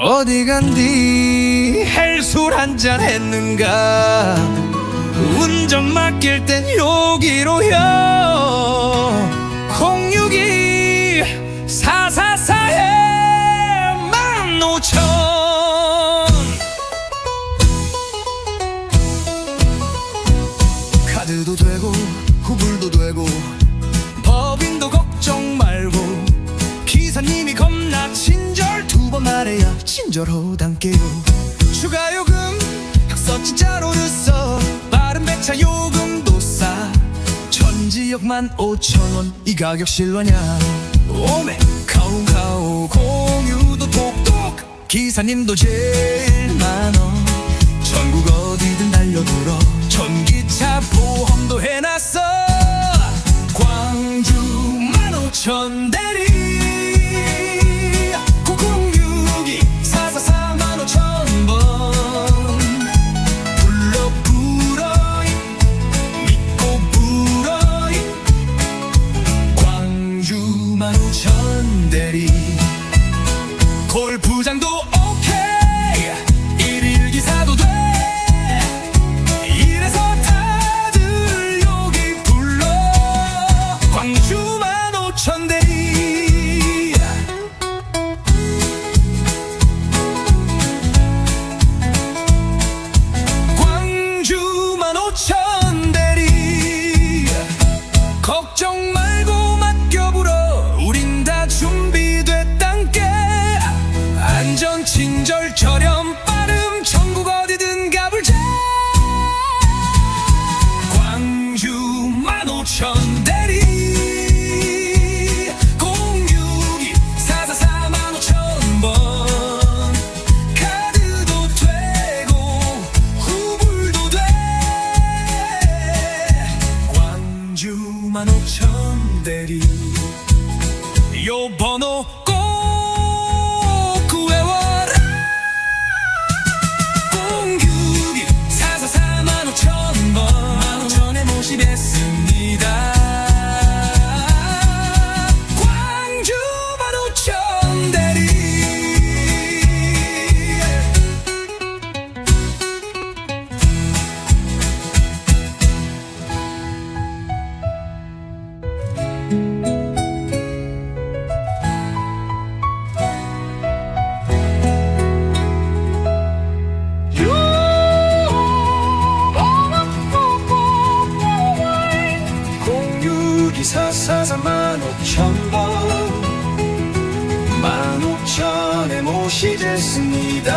어디 간디? 헬술 한잔 했는가? 운전 맡 친절하단께요. 추가 요금 흑서 진짜로 늦어 빠른 배차 요금도 싸. 전지역만 5천원 이 가격 실화냐? 오메 카운카우 공유도 똑똑. 기사님도 제일 많어. 전국 어디든 달려들어. 전기 만오천 대리. 골프장도 오케이. 일일 기사도 돼. 이래서 다들 여기 불러. 광주만 오천 대리. 광주만 오천 대리. 걱정 말 4만 5천 대리. 요 번호 오천 번만 오천에 모시겠습니다